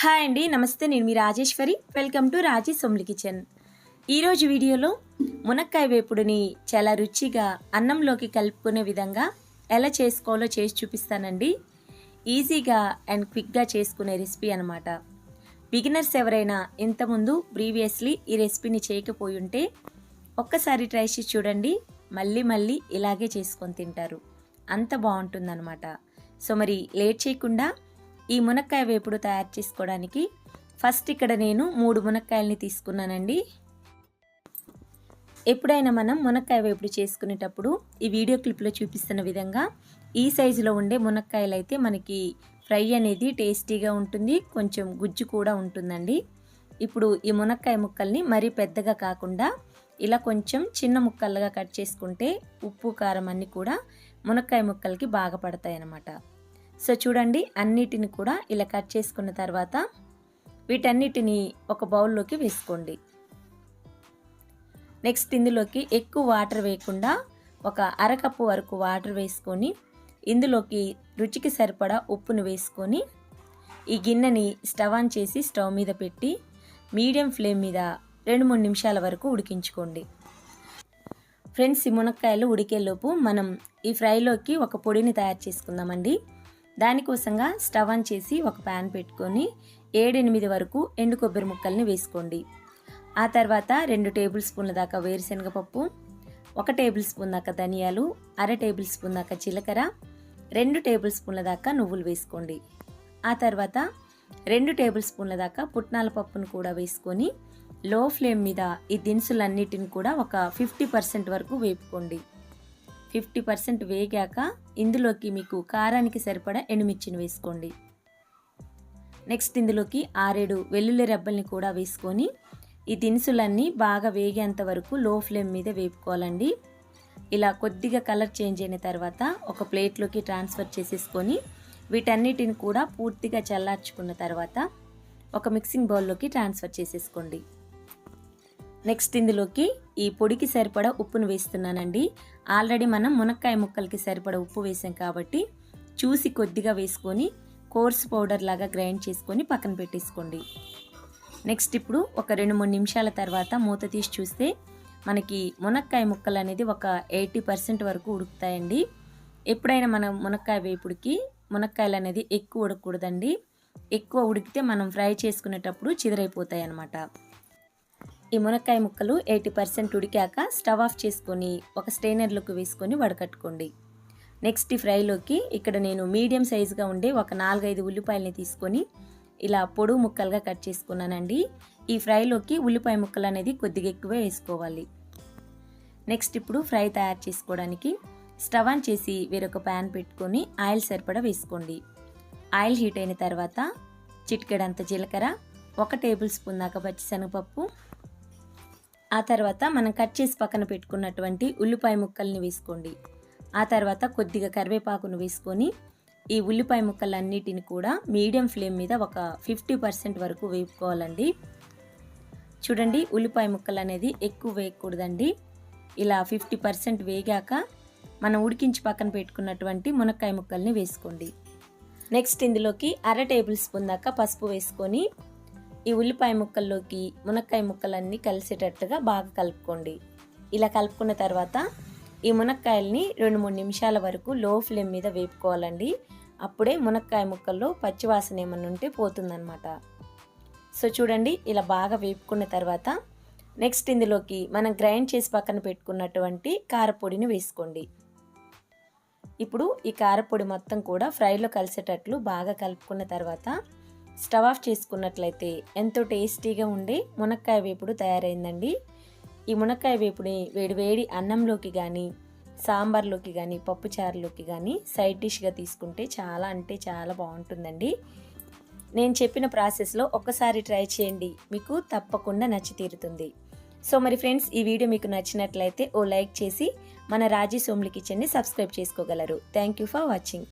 Hi అండి నమస్తే నేను మీ Rajeshwari. Welcome to Raji Somli kitchen. ఈరోజు వీడియోలో మునక్కాయ వేపుడుని చాలా రుచిగా అన్నంలోకి కలుపుకునే విధంగా ఎలా చేసుకోవాలో చేసి చూపిస్తానండి. ఈజీగా అండ్ క్విక్గా చేసుకునే రెసిపీ అనమాట బిగినర్స్ ఎవరైనా ఇంతకుముందు ప్రీవియస్లీ ఈ రెసిపీని చేయకపోయి ఉంటే ఒక్కసారి ట్రై చేసి చూడండి. మళ్ళీ మళ్ళీ ఇలాగే చేసుకొని తింటారు. అంత బాగుంటుందన్నమాట. సో మరి లేట్ చేయకుండా ఈ మునక్కాయ వేపుడు తయారు చేసుకోవడానికి ఫస్ట్ ఇక్కడ నేను మూడు మునక్కాయలని తీసుకున్నానండి. ఎప్పుడైనా మనం మునక్కాయ వేపుడు చేసుకునేటప్పుడు ఈ వీడియో క్లిప్లో చూపిస్తున్న విధంగా ఈ సైజులో ఉండే మునక్కాయలు అయితే మనకి ఫ్రై అనేది టేస్టీగా ఉంటుంది కొంచెం గుజ్జు కూడా ఉంటుందండి. ఇప్పుడు ఈ మునక్కాయ ముక్కల్ని మరీ పెద్దగా కాకుండా ఇలా కొంచెం చిన్న ముక్కలుగా కట్ చేసుకుంటే ఉప్పు కారం అన్నీ కూడా మునక్కాయ ముక్కలకి బాగా పడతాయి అన్నమాట సో చూడండి అన్నిటిని కూడా ఇలా కట్ చేసుకున్న తర్వాత వీటన్నిటిని ఒక బౌల్లోకి వేసుకోండి. నెక్స్ట్ ఇందులోకి ఎక్కువ వాటర్ వేయకుండా ఒక అరకప్పు వరకు వాటర్ వేసుకొని ఇందులోకి రుచికి సరిపడా ఉప్పును వేసుకొని ఈ గిన్నెని స్టవ్ ఆన్ చేసి స్టవ్ మీద పెట్టి మీడియం ఫ్లేమ్ మీద రెండు మూడు నిమిషాల వరకు ఉడికించుకోండి. ఫ్రెండ్స్ ఈ మునక్కాయలు ఉడికేలోపు మనం ఈ ఫ్రైలోకి ఒక పొడిని తయారు చేసుకుందామండి. దానికోసంగా స్టవ్ ఆన్ చేసి ఒక ప్యాన్ పెట్టుకొని ఏడెనిమిది వరకు ఎండు కొబ్బరి ముక్కల్ని వేసుకోండి. ఆ తర్వాత రెండు టేబుల్ స్పూన్ల దాకా వేరుశనగ పప్పు ఒక టేబుల్ స్పూన్ దాకా ధనియాలు అర టేబుల్ స్పూన్ దాకా జీలకర్ర రెండు టేబుల్ స్పూన్ల దాకా నువ్వులు వేసుకోండి. ఆ తర్వాత రెండు టేబుల్ స్పూన్ల దాకా పుట్నాల పప్పును కూడా వేసుకొని లో ఫ్లేమ్ మీద ఈ దినుసులన్నిటిని కూడా ఒక ఫిఫ్టీ పర్సెంట్ వరకు వేపుకోండి. ఫిఫ్టీ పర్సెంట్ వేగాక ఇందులోకి మీకు కారానికి సరిపడా ఎండుమిర్చిని వేసుకోండి. నెక్స్ట్ ఇందులోకి ఆరేడు వెల్లుల్లి రెబ్బల్ని కూడా వేసుకొని ఈ దినుసులన్నీ బాగా వేగేంత వరకు లో ఫ్లేమ్ మీద వేపుకోవాలండి. ఇలా కొద్దిగా కలర్ చేంజ్ అయిన తర్వాత ఒక ప్లేట్లోకి ట్రాన్స్ఫర్ చేసేసుకొని వీటన్నిటిని కూడా పూర్తిగా చల్లార్చుకున్న తర్వాత ఒక మిక్సింగ్ బౌల్లోకి ట్రాన్స్ఫర్ చేసేసుకోండి. నెక్స్ట్ ఇందులోకి ఈ పొడికి సరిపడా ఉప్పును వేస్తున్నానండి. ఆల్రెడీ మనం మునక్కాయ ముక్కలకి సరిపడా ఉప్పు వేసాం కాబట్టి చూసి కొద్దిగా వేసుకొని కోర్స్ పౌడర్ లాగా గ్రైండ్ చేసుకొని పక్కన పెట్టేసుకోండి. నెక్స్ట్ ఇప్పుడు ఒక రెండు మూడు నిమిషాల తర్వాత మూత తీసి చూస్తే మనకి మునక్కాయ ముక్కలు అనేది ఒక ఎయిటీ పర్సెంట్ వరకు ఉడుకుతాయండి. ఎప్పుడైనా మనం మునక్కాయ వేపుడికి మునక్కాయలు అనేది ఎక్కువ ఉడకూడదండి. ఎక్కువ ఉడికితే మనం ఫ్రై చేసుకునేటప్పుడు చిదరైపోతాయి అన్నమాట ఈ మునక్కాయ ముక్కలు ఎయిటీ పర్సెంట్ ఉడికాక స్టవ్ ఆఫ్ చేసుకొని ఒక స్టెయినర్లోకి వేసుకొని వడకట్టుకోండి. నెక్స్ట్ ఈ ఫ్రైలోకి ఇక్కడ నేను మీడియం సైజుగా ఉండే ఒక నాలుగైదు ఉల్లిపాయలని తీసుకొని ఇలా పొడుగు ముక్కలుగా కట్ చేసుకున్నానండి. ఈ ఫ్రైలోకి ఉల్లిపాయ ముక్కలు అనేది కొద్దిగా ఎక్కువే వేసుకోవాలి. నెక్స్ట్ ఇప్పుడు ఫ్రై తయారు చేసుకోవడానికి స్టవ్ ఆన్ చేసి వేరొక ప్యాన్ పెట్టుకొని ఆయిల్ సరిపడా వేసుకోండి. ఆయిల్ హీట్ అయిన తర్వాత చిటికెడంత జీలకర్ర ఒక టేబుల్ స్పూన్ దాకా పచ్చిశనగపప్పు ఆ తర్వాత మనం కట్ చేసి పక్కన పెట్టుకున్నటువంటి ఉల్లిపాయ ముక్కల్ని వేసుకోండి. ఆ తర్వాత కొద్దిగా కరివేపాకును వేసుకొని ఈ ఉల్లిపాయ ముక్కలన్నిటిని కూడా మీడియం ఫ్లేమ్ మీద ఒక ఫిఫ్టీ పర్సెంట్ వరకు వేపుకోవాలండి. చూడండి ఉల్లిపాయ ముక్కలు అనేది ఎక్కువ వేయకూడదండి. ఇలా ఫిఫ్టీ పర్సెంట్ వేగాక మనం ఉడికించి పక్కన పెట్టుకున్నటువంటి మునక్కాయ ముక్కల్ని వేసుకోండి. నెక్స్ట్ ఇందులోకి అర టేబుల్ స్పూన్ దాకా పసుపు వేసుకొని ఈ ఉల్లిపాయ ముక్కల్లోకి మునక్కాయ ముక్కలన్నీ కలిసేటట్టుగా బాగా కలుపుకోండి. ఇలా కలుపుకున్న తర్వాత ఈ మునక్కాయల్ని రెండు మూడు నిమిషాల వరకు లో ఫ్లేమ్ మీద వేపుకోవాలండి. అప్పుడే మునక్కాయ ముక్కల్లో పచ్చివాసన ఏమన్నా ఉంటే పోతుందన్నమాట. సో చూడండి ఇలా బాగా వేపుకున్న తర్వాత నెక్స్ట్ ఇందులోకి మనం గ్రైండ్ చేసి పక్కన పెట్టుకున్నటువంటి కారపొడిని వేసుకోండి. ఇప్పుడు ఈ కారపొడి మొత్తం కూడా ఫ్రైలో కలిసేటట్లు బాగా కలుపుకున్న తర్వాత స్టవ్ ఆఫ్ చేసుకున్నట్లయితే ఎంతో టేస్టీగా ఉండే మునక్కాయ వేపుడు తయారైందండి. ఈ మునక్కాయ వేపుడి వేడివేడి అన్నంలోకి కానీ సాంబార్లోకి కానీ పప్పుచారులోకి కానీ సైడ్ డిష్గా తీసుకుంటే చాలా అంటే చాలా బాగుంటుందండి. నేను చెప్పిన ప్రాసెస్లో ఒక్కసారి ట్రై చేయండి. మీకు తప్పకుండా నచ్చి తీరుతుంది. సో మరి ఫ్రెండ్స్ ఈ వీడియో మీకు నచ్చినట్లయితే ఓ లైక్ చేసి మన రాజీ సోమ్లి కిచెన్ని సబ్స్క్రైబ్ చేసుకోగలరు. Thank you for watching.